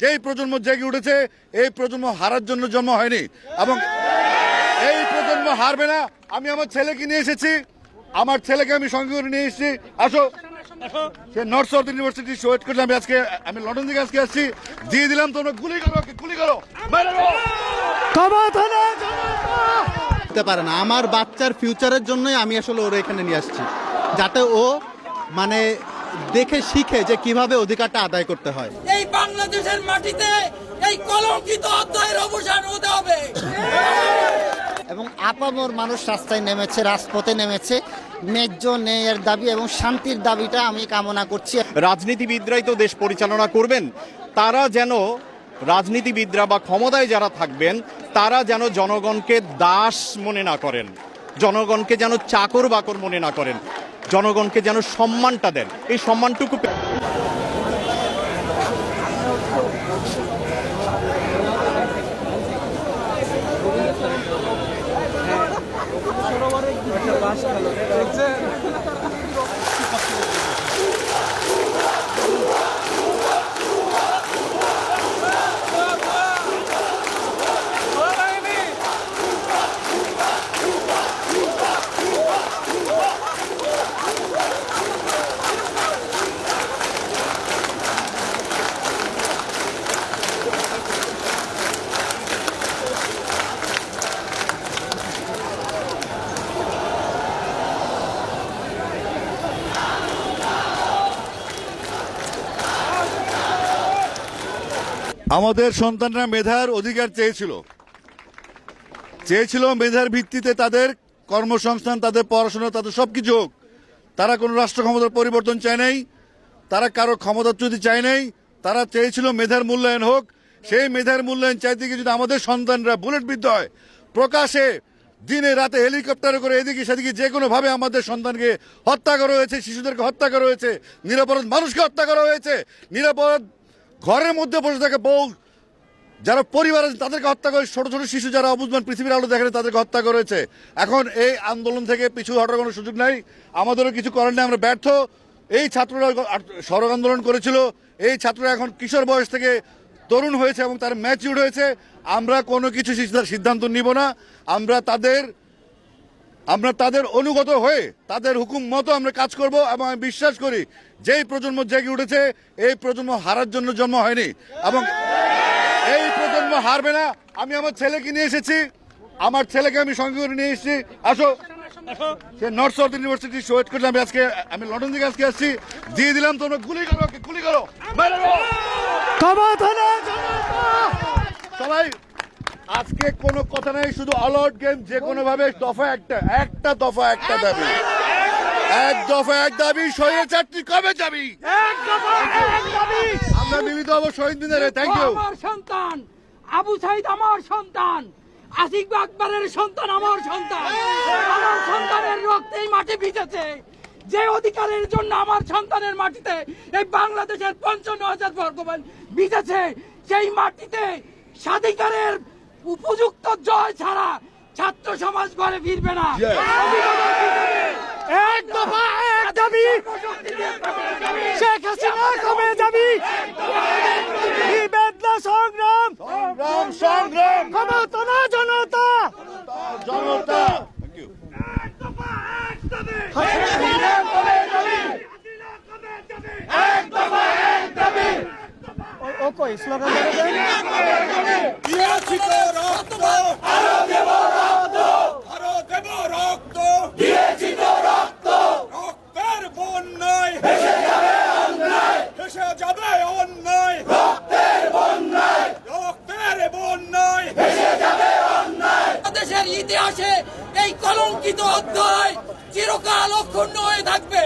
যেই প্রজন্ম জেগে উঠেছে, এই প্রজন্ম হারার জন্য জন্ম হয়নি এবং এই প্রজন্ম হারবে না। আমি আমার ছেলেকে নিয়ে এসেছি, আমার ছেলেকে আমি সঙ্গে করে নিয়ে এসেছি। আসো। সে নর্থ সাউথ ইউনিভার্সিটি ওয়েট করলাম আমি আজকে, আমি লন্ডন থেকে আজকে আসছি। দিয়ে দিলাম তোমরা, গুলি করো গুলি করো। করতে পারে না, আমার বাচ্চার ফিউচারের জন্যই আমি আসলে ওর এখানে নিয়ে আসছি, যাতে ও মানে দেখে শিখে যে কীভাবে অধিকারটা আদায় করতে হয়। বাংলাদেশের মাটিতে এই কলঙ্কিত অধ্যায়ের অবসান হতে হবে। এবং আপামর মানুষ রাস্তায় নেমেছে রাজপথে নেমেছে। ন্যায্য ন্যায়ের দাবি এবং শান্তির দাবিটা আমি কামনা করছি। রাজনীতিবিদরাই তো দেশ পরিচালনা করবেন তারা যেন রাজনীতিবিদরা বা ক্ষমতায় যারা থাকবেন তারা যেন জনগণকে দাস মনে না করেন জনগণকে যেন চাকর বাকর মনে না করেন জনগণকে যেন সম্মানটা দেন। এই সম্মানটুকু পে- আমাদের সন্তানরা মেধার অধিকার চেয়েছিল। চেয়েছিল মেধার ভিত্তিতে তাদের কর্মসংস্থান, তাদের পড়াশোনা, তাদের সবকিছু হোক। তারা কোনো রাষ্ট্র ক্ষমতার পরিবর্তন চায় নাই, তারা কারও ক্ষমতাচ্যুতি চায় নাই, তারা চেয়েছিল মেধার মূল্যায়ন হোক। সেই মেধার মূল্যায়ন চাইতে গিয়ে যদি আমাদের সন্তানরা বুলেট বিদ্ধ হয়, প্রকাশে দিনে রাতে হেলিকপ্টারে করে এদিকে সেদিকে যে কোনো ভাবে আমাদের সন্তানকে হত্যা করা হয়েছে, শিশুদেরকে হত্যা করা হয়েছে, নিরাপরাধ মানুষকে হত্যা করা হয়েছে, নিরাপরাধ ঘরের মধ্যে বসে থাকে বউ যারা পরিবার আছে তাদেরকে হত্যা করে ছোট ছোট শিশু যারা অবুজমান পৃথিবীর আলো দেখে না, তাদেরকে হত্যা করেছে। এখন এই আন্দোলন থেকে পিছু হটার কোনো সুযোগ নাই। আমাদেরও কিছু করার নেই আমরা ব্যর্থ। এই ছাত্ররা সড়ক আন্দোলন করেছিল। এই ছাত্ররা এখন কিশোর বয়স থেকে তরুণ হয়েছে এবং তার ম্যাচিউর হয়েছে। আমরা কোনো কিছু সিদ্ধান্ত নিব না। আমরা তাদের আমরা তাদের অনুগত হয়ে তাদের হুকুম মতো আমরা কাজ করব এবং আমি বিশ্বাস করি যেই প্রজন্ম জেগে উঠেছে এই প্রজন্ম হারার জন্য জন্ম হয়নি এবং এই প্রজন্ম হারবে না। আমি আমার ছেলেকে নিয়ে এসেছি আমার ছেলেকে আমি সঙ্গে করে নিয়ে এসেছি। আসো। সে নর্থ সাউথ ইউনিভার্সিটি ওয়েট করলাম আমি আজকে আমি লন্ডন থেকে আজকে আসছি। দিয়ে দিলাম তোমরা গুলি করো গুলি করো। সবাই আজকে কোনো কথা নাই শুধু অলআউট গেম যে কোনো ভাবে দফা একটা একটা দফা একটা দাবি। এক দফা এক দাবি শহীদ চারটি কবে যাবি? আমরা মিলিত হব শহীদ মিনারে থ্যাংক ইউ আমার সন্তান আবু সাইদ আমার সন্তান আসিক আকবরের সন্তান আমার সন্তান। আমার সন্তানের রক্তেই মাটি ভিজেছে। যে অধিকারের জন্য আমার সন্তানের মাটিতে এই বাংলাদেশের পঞ্চান্ন হাজার বর্গমান ভিজেছে সেই মাটিতে স্বাধিকারের উপযুক্ত জয় ছাড়া ছাত্র সমাজ ঘরে ফিরবে না। এক দফা এক দাবি। শেখ হাসিনা কবে যাবি। বেদনা সংগ্রাম। সংগ্রাম সংগ্রাম। ক্ষমতা না জনতা। জনতা থ্যাংক ইউ রক্তের ইতিহাসে এই কলঙ্কিত অধ্যায় চিরকাল অক্ষুণ্ণ হয়ে থাকবে।